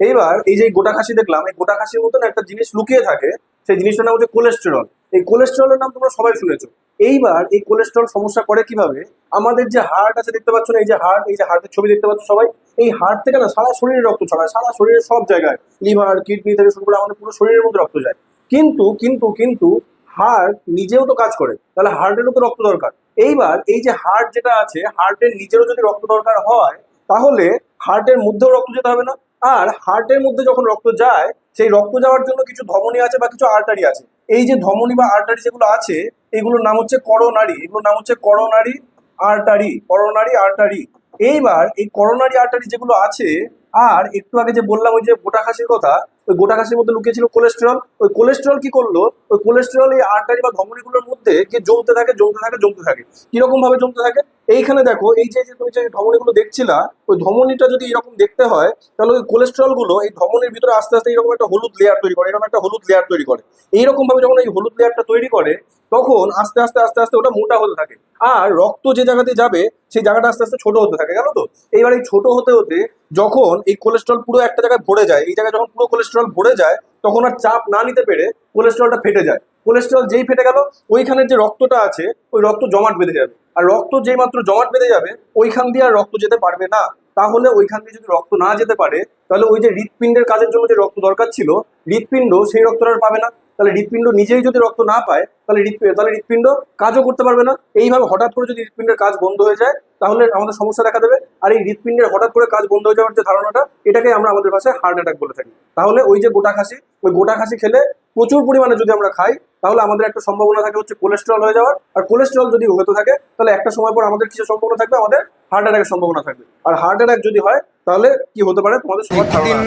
এইবার এই যে গোটা খাসি দেখলাম, এই গোটা খাসির মতন একটা জিনিস লুকিয়ে থাকে, সেই জিনিসটার নাম হচ্ছে কোলেস্টেরল এই কোলেস্টেরলের নাম তোমরা সবাই শুনেছো। এইবার এই কোলেস্টেরল সমস্যা করে কীভাবে? আমাদের যে হার্ট আছে, দেখতে পাচ্ছ না, এই যে হার্ট এই যে হার্টের ছবি দেখতে পাচ্ছ সবাই? এই হার্ট থেকে না সারা শরীরে রক্ত ছড়ায়, সারা শরীরের সব জায়গায় লিভার কিডনি থেকে শুরু করে আমাদের পুরো শরীরের মধ্যে রক্ত যায়। কিন্তু কিন্তু কিন্তু হার্ট নিজেও তো কাজ করে, তাহলে হার্টেরও তো রক্ত দরকার। এইবার এই যে হার্ট যেটা আছে হার্টের নিজেরও যদি রক্ত দরকার হয় তাহলে হার্টের মধ্যেও রক্ত যেতে হবে না। আর হার্টের মধ্যে যখন রক্ত যায়, সেই রক্ত যাওয়ার জন্য কিছু ধমনী আছে বা কিছু আর্টারি আছে। এই যে ধমনী বা আর্টারি যেগুলো আছে, এগুলোর নাম হচ্ছে করোনারি। এগুলোর নাম হচ্ছে করোনারি আর্টারি করোনারি আর্টারি। এইবার এই করোনারি আর্টারি যেগুলো আছে, আর একটু আগে যে বললাম ওই যে গোটা খাসির কথা, ওই গোটা খাসির মধ্যে লুকিয়ে ছিল কোলেস্টেরল ওই কোলেস্টেরল কি করল? ওই কোলেস্টেরল এই আর্টারি বা ধমনীগুলোর মধ্যে গিয়ে জমতে থাকে জমতে থাকে জমতে থাকে। কীরকম ভাবে জমতে থাকে? এইখানে দেখো, এই যে তুমি যে ধমনীগুলো দেখছিলা, ওই ধমনীটা যদি এরকম দেখতে হয়, তাহলে ওই কোলেস্ট্রলগুলো এই ধমনীর ভিতরে আস্তে আস্তে এরকম একটা হলুদ লেয়ার তৈরি করে, এরকম একটা হলুদ লেয়ার তৈরি করে। এইরকম ভাবে যখন এই হলুদ লেয়ারটা তৈরি করে, তখন আস্তে আস্তে আস্তে আস্তে ওটা মোটা হতে থাকে। আর রক্ত যে জায়গাতে যাবে, সেই জায়গাটা আস্তে আস্তে ছোট হতে থাকে, জানো তো? এইবার এই ছোট হতে হতে যখন এই কোলেস্ট্রল পুরো একটা জায়গায় ভরে যায়, এই জায়গায় যখন পুরো কোলেস্ট্রল ভরে যায়, তখন আর চাপ না নিতে পেরে কোলেস্ট্রলটা ফেটে যায়। কোলেস্ট্রল যেই ফেটে গেল ওইখানে যে রক্তটা আছে, ওই রক্ত জমাট বেঁধে যাবে। আর রক্ত যেই মাত্র জমাট বেঁধে যাবে, ওইখান দিয়ে আর রক্ত যেতে পারবে না। তাহলে ওইখান দিয়ে যদি রক্ত না যেতে পারে, তাহলে ওই যে হৃৎপিণ্ডের কাজের জন্য যে রক্ত দরকার ছিল, হৃৎপিণ্ড সেই রক্তটা আর পাবে না। তাহলে হৃৎপিণ্ড নিজেই যদি রক্ত না পায়, তাহলে হৃৎপিণ্ড তাহলে হৃৎপিণ্ড কাজও করতে পারবে না। এইভাবে হঠাৎ করে যদি হৃৎপিণ্ডের কাজ বন্ধ হয়ে যায়, তাহলে আমাদের সমস্যা দেখা দেবে। আর এই হৃৎপিণ্ডের হঠাৎ করে কাজ বন্ধ হয়ে যাওয়ার যে ধারণাটা এটাকে আমরা আমাদের ভাষায় হার্ট অ্যাটাক বলে থাকি। তাহলে ওই যে গোটা খাসি, ওই গোটা খাসি খেলে প্রচুর পরিমাণে যদি আমরা খাই, তাহলে আমাদের একটা সম্ভাবনা থাকে হচ্ছে কোলেস্ট্রল হয়ে যাওয়ার। আর কোলেস্ট্রল যদি হতে থাকে, তাহলে একটা সময় পর আমাদের কিছু সম্ভাবনা থাকবে, আমাদের হার্ট অ্যাটাকের সম্ভাবনা থাকবে। আর হার্ট অ্যাটাক যদি হয়, তাহলে কি হতে পারে? তোমাদের সবার ধারণা।